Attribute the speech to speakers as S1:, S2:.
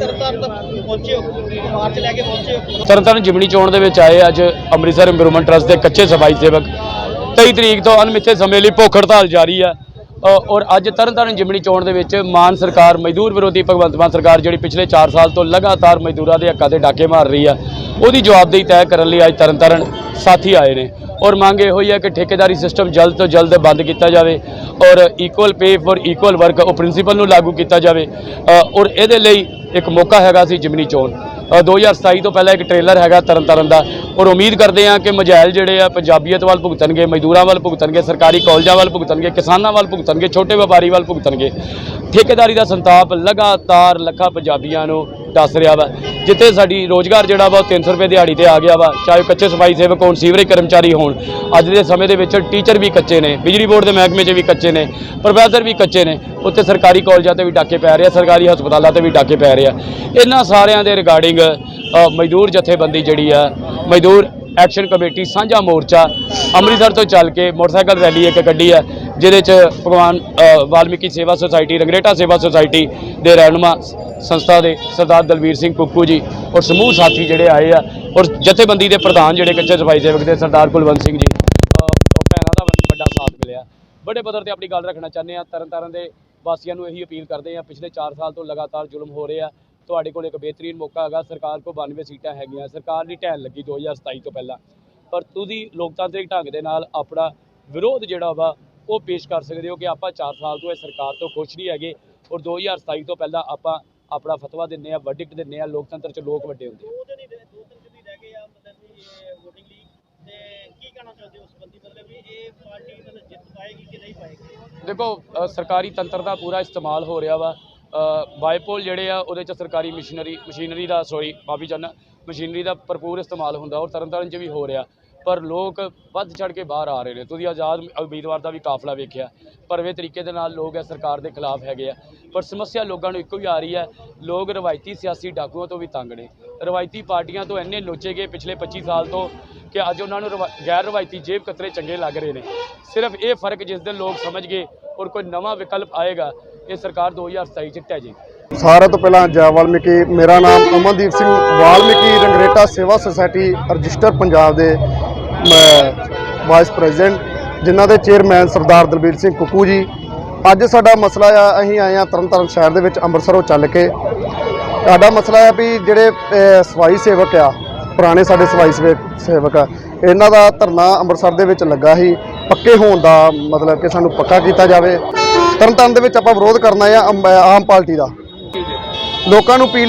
S1: ਤਰਨਤਾਰਨ ਤੱਕ ਪਹੁੰਚੇ ਹੋ ਮਾਰਚ ਲੈ ਕੇ ਪਹੁੰਚੇ ਹੋ
S2: ਤਰਨਤਾਰਨ ਜਿਮਣੀ ਚੋਣ ਦੇ ਵਿੱਚ ਆਏ ਅੱਜ ਅੰਮ੍ਰਿਤਸਰ ਇੰਪਰੂਵਮੈਂਟ ਟਰਸਟ ਦੇ ਕੱਚੇ ਸਫ਼ਾਈ ਸੇਵਕ। 23 ਤਰੀਕ ਤੋਂ ਅਣਮਿੱਥੇ ਸਮੇਂ ਲਈ ਭੁੱਖ ਹੜਤਾਲ ਜਾਰੀ ਹੈ ਔਰ ਅੱਜ ਤਰਨਤਾਰਨ ਜਿਮਣੀ ਚੋਣ ਦੇ ਵਿੱਚ ਮਾਨ ਸਰਕਾਰ ਮਜ਼ਦੂਰ ਵਿਰੋਧੀ ਭਗਵੰਤ ਮਾਨ ਸਰਕਾਰ ਜਿਹੜੀ ਪਿਛਲੇ 4 ਸਾਲ ਤੋਂ ਲਗਾਤਾਰ ਮਜ਼ਦੂਰਾਂ ਦੇ ਹੱਕਾਂ 'ਤੇ ਡਾਕੇ ਮਾਰ ਰਹੀ ਆ, ਉਹਦੀ ਜਵਾਬਦੇਹੀ ਤੈਅ ਕਰਨ ਲਈ ਅੱਜ ਤਰਨਤਾਰਨ ਸਾਥੀ ਆਏ ਨੇ। ਔਰ ਮੰਗ ਇਹੋ ਹੀ ਹੈ ਕਿ ਠੇਕੇਦਾਰੀ ਸਿਸਟਮ ਜਲਦ ਤੋਂ ਜਲਦ ਬੰਦ ਕੀਤਾ ਜਾਵੇ ਔਰ equal pay for equal work ਉਹ ਪ੍ਰਿੰਸੀਪਲ ਨੂੰ ਲਾਗੂ ਕੀਤਾ ਜਾਵੇ। ਔਰ ਇਹਦੇ ਲਈ ਇੱਕ ਮੌਕਾ ਹੈਗਾ ਸੀ ਜਿਮਨੀ ਚੋਣ 2027 ਤੋਂ ਪਹਿਲਾਂ ਇੱਕ ਟ੍ਰੇਲਰ ਹੈਗਾ ਤਰਨਤਾਰਨ ਦਾ। ਔਰ ਉਮੀਦ ਕਰਦੇ ਹਾਂ ਕਿ ਮਜਾਇਲ ਜਿਹੜੇ ਆ ਪੰਜਾਬੀਅਤ ਵੱਲ ਭੁਗਤਣਗੇ, ਮਜ਼ਦੂਰਾਂ ਵੱਲ ਭੁਗਤਣਗੇ, ਸਰਕਾਰੀ ਕਾਲਜਾਂ ਵੱਲ ਭੁਗਤਣਗੇ, ਕਿਸਾਨਾਂ ਵੱਲ ਭੁਗਤਣਗੇ, ਛੋਟੇ ਵਪਾਰੀ ਵੱਲ ਭੁਗਤਣਗੇ। ਠੇਕੇਦਾਰੀ ਦਾ ਸੰਤਾਪ ਲਗਾਤਾਰ ਲੱਖਾਂ ਪੰਜਾਬੀਆਂ ਨੂੰ ਦੱਸ ਰਿਹਾ ਵਾ। ਜਿੱਥੇ ਸਾਡੀ ਰੋਜ਼ਗਾਰ ਜਿਹੜਾ ਵਾ ਉਹ 300 ਰੁਪਏ ਦਿਹਾੜੀ ਤੇ ਆ ਗਿਆ ਵਾ। ਚਾਹੇ ਕੱਚੇ ਸਫ਼ਾਈ ਸੇਵਕ ਹੋਣ, ਸੀਵਰੇਜ ਕਰਮਚਾਰੀ ਹੋਣ, ਅੱਜ ਦੇ ਸਮੇਂ ਦੇ ਵਿੱਚ ਟੀਚਰ ਵੀ ਕੱਚੇ ਨੇ, ਬਿਜਲੀ ਬੋਰਡ ਦੇ ਮਹਿਕਮੇ 'ਚ ਵੀ ਕੱਚੇ ਨੇ, ਪ੍ਰੋਫੈਸਰ ਵੀ ਕੱਚੇ ਨੇ। ਉੱਥੇ ਸਰਕਾਰੀ ਕਾਲਜਾਂ ਤੇ ਵੀ ਡਾਕੇ ਪੈ ਰਹੇ ਆ, ਸਰਕਾਰੀ ਹਸਪਤਾਲਾਂ ਤੇ ਵੀ ਡਾਕੇ ਪੈ ਰਹੇ ਆ। ਇਹਨਾਂ ਸਾਰਿਆਂ ਦੇ ਰਿਗਾਰਡਿੰਗ ਮਜ਼ਦੂਰ ਜਥੇਬੰਦੀ ਜਿਹੜੀ ਆ, ਮਜ਼ਦੂਰ ਐਕਸ਼ਨ ਕਮੇਟੀ ਸਾਂਝਾ ਮੋਰਚਾ ਅੰਮ੍ਰਿਤਸਰ ਤੋਂ ਚੱਲ ਕੇ ਮੋਟਰਸਾਈਕਲ ਰੈਲੀ ਇੱਕ ਕੱਢੀ ਹੈ ਜਿਹਦੇ 'ਚ ਭਗਵਾਨ ਵਾਲਮੀਕੀ ਸੇਵਾ ਸੁਸਾਇਟੀ, ਰੰਗਰੇਟਾ ਸੇਵਾ ਸੁਸਾਇਟੀ ਦੇ ਰਹਿਨੁਮਾ ਸੰਸਥਾ ਦੇ ਸਰਦਾਰ ਦਲਵੀਰ ਸਿੰਘ ਕੁੱਕੂ ਜੀ ਔਰ ਸਮੂਹ ਸਾਥੀ ਜਿਹੜੇ ਆਏ ਆ, ਔਰ ਜਥੇਬੰਦੀ ਦੇ ਪ੍ਰਧਾਨ ਜਿਹੜੇ ਕੱਚੇ ਸਫ਼ਾਈ ਸੇਵਕ ਦੇ ਸਰਦਾਰ ਕੁਲਵੰਤ ਸਿੰਘ ਜੀ ਭੈਣਾਂ ਦਾ ਵੱਡਾ ਸਾਥ ਮਿਲਿਆ। ਵੱਡੇ ਪੱਧਰ ਤੇ ਆਪਣੀ ਗੱਲ ਰੱਖਣਾ ਚਾਹੁੰਦੇ ਆ ਤਰਨਤਾਰਨ ਦੇ ਵਾਸੀਆਂ ਨੂੰ ਇਹੀ ਅਪੀਲ ਕਰਦੇ ਆ ਪਿਛਲੇ 4 ਸਾਲ ਤੋਂ ਲਗਾਤਾਰ ਜ਼ੁਲਮ ਹੋ ਰਹੇ ਆ ਤੁਹਾਡੇ ਕੋਲ ਇੱਕ ਬਿਹਤਰੀਨ ਮੌਕਾ ਹੈਗਾ, ਸਰਕਾਰ ਕੋਲ 92 ਸੀਟਾਂ ਹੈਗੀਆਂ, ਸਰਕਾਰ ਦੀ ਢਹਿਣ ਲੱਗੀ 2027 ਤੋਂ ਪਹਿਲਾਂ। ਪਰ ਤੁਸੀਂ ਲੋਕਤਾਂਤਰਿਕ ਢੰਗ ਦੇ ਨਾਲ ਆਪਣਾ ਵਿਰੋਧ ਜਿਹੜਾ ਵਾ, ਉਹ ਪੇਸ਼ ਕਰ ਸਕਦੇ ਹੋ ਕਿ ਆਪਾਂ 4 ਸਾਲ ਤੋਂ ਇਹ ਸਰਕਾਰ ਤੋਂ ਖੁਸ਼ ਨਹੀਂ ਹੈਗੇ ਔਰ 2027 ਤੋਂ ਪਹਿਲਾਂ ਆਪਾਂ ਆਪਣਾ ਫਤਵਾ ਦਿੰਨੇ ਆ ਵਰਡਿਕਟ ਦਿੰਨੇ ਆ ਲੋਕਤੰਤਰ 'ਚ ਲੋਕ ਵੱਡੇ ਹੁੰਦੇ ਆ।
S1: ਕੀ ਕਹਿਣਾ ਚਾਹੁੰਦੇ ਹੋ ਉਸ ਬੰਦੀ ਮਤਲਬ ਵੀ ਇਹ ਪਾਏਗੀ ਕਿ ਨਹੀਂ ਪਾਏਗੀ?
S2: ਦੇਖੋ ਸਰਕਾਰੀ ਤੰਤਰ ਦਾ ਪੂਰਾ ਇਸਤੇਮਾਲ ਹੋ ਰਿਹਾ ਵਾ। ਬਾਈਪੋਲ ਜਿਹੜੇ ਆ, ਉਹਦੇ ਚ ਸਰਕਾਰੀ ਮਸ਼ੀਨਰੀ ਮਸ਼ੀਨਰੀ ਦਾ ਸੋਰੀ ਮਾਫੀ ਚਾਹੁੰਦਾ, ਮਸ਼ੀਨਰੀ ਦਾ ਭਰਪੂਰ ਇਸਤੇਮਾਲ ਹੁੰਦਾ ਔਰ ਤਰਨਤਾਰਨ ਚ ਵੀ ਹੋ ਰਿਹਾ। ਪਰ ਲੋਕ ਵੱਧ ਚੜ ਕੇ ਬਾਹਰ ਆ ਰਹੇ ਨੇ। ਤੁਸੀਂ ਆਜ਼ਾਦ ਉਮੀਦਵਾਰ ਦਾ ਵੀ ਕਾਫਲਾ ਵੇਖਿਆ। ਭਰਵੇਂ ਤਰੀਕੇ ਦੇ ਨਾਲ ਲੋਕ ਇਸ ਸਰਕਾਰ ਦੇ ਖਿਲਾਫ ਹੈਗੇ ਆ। ਪਰ ਸਮੱਸਿਆ ਲੋਕਾਂ ਨੂੰ ਇੱਕੋ ਹੀ ਆ ਰਹੀ ਹੈ। ਲੋਕ ਰਵਾਇਤੀ ਸਿਆਸੀ ਡਾਕੂਆਂ ਤੋਂ ਵੀ ਤੰਗ ਨੇ। ਰਵਾਇਤੀ ਪਾਰਟੀਆਂ ਤੋਂ ਇੰਨੇ ਲੋਚੇ ਗਏ ਪਿਛਲੇ 25 ਸਾਲ ਤੋਂ। ਕਿ ਅੱਜ ਉਹਨਾਂ ਨੂੰ ਰਵਾ- ਗੈਰ ਰਵਾਇਤੀ ਜੇਬ ਕਤਰੇ ਚੰਗੇ ਲੱਗ ਰਹੇ ਨੇ। ਸਿਰਫ ਇਹ ਫ਼ਰਕ ਜਿਸ ਦਿਨ ਲੋਕ ਸਮਝ ਗਏ ਔਰ ਕੋਈ ਨਵਾਂ ਵਿਕਲਪ ਆਏਗਾ, ਇਹ ਸਰਕਾਰ 2027 ਚ ਟਹਿ ਜਾਏਗੀ
S3: ਸਾਰਿਆਂ ਤੋਂ ਪਹਿਲਾਂ ਜੈ ਵਾਲਮੀਕੀ, ਮੇਰਾ ਨਾਮ ਅਮਨਦੀਪ ਸਿੰਘ ਵਾਲਮੀਕੀ ਰੰਗਰੇਟਾ ਸੇਵਾ ਸੁਸਾਇਟੀ ਰਜਿਸਟਰ ਪੰਜਾਬ ਦੇ ਵਾਈਸ ਪ੍ਰੈਜ਼ੀਡੈਂਟ, ਜਿਨ੍ਹਾਂ ਦੇ ਚੇਅਰਮੈਨ ਸਰਦਾਰ ਦਲਬੀਰ ਸਿੰਘ ਕੁੱਕੂ ਜੀ। ਅੱਜ ਸਾਡਾ ਮਸਲਾ ਆ, ਅਸੀਂ ਆਏ ਆ ਤਰਨਤਾਰਨ ਸ਼ਹਿਰ ਦੇ ਵਿੱਚ ਅੰਮ੍ਰਿਤਸਰੋਂ ਚੱਲ ਕੇ। ਸਾਡਾ ਮਸਲਾ ਆ ਵੀ ਜਿਹੜੇ ਸਫ਼ਾਈ ਸੇਵਕ ਆ ਪੁਰਾਣੇ ਸਾਡੇ ਸਵਾਈ ਸੇਵਕ ਸੇਵਕ ਆ। ਇਹਨਾਂ ਦਾ ਧਰਨਾ ਅੰਮ੍ਰਿਤਸਰ ਦੇ ਵਿੱਚ ਲੱਗਾ ਸੀ। ਪੱਕੇ ਹੋਣ ਦਾ ਮਤਲਬ ਕਿ ਸਾਨੂੰ ਪੱਕਾ ਕੀਤਾ ਜਾਵੇ। ਤਰਨਤਾਰਨ ਦੇ ਵਿੱਚ ਆਪਾਂ ਵਿਰੋਧ ਕਰਨਾ ਆ ਆਮ ਪਾਰਟੀ ਦਾ। ਲੋਕਾਂ ਨੂੰ ਅਪੀਲ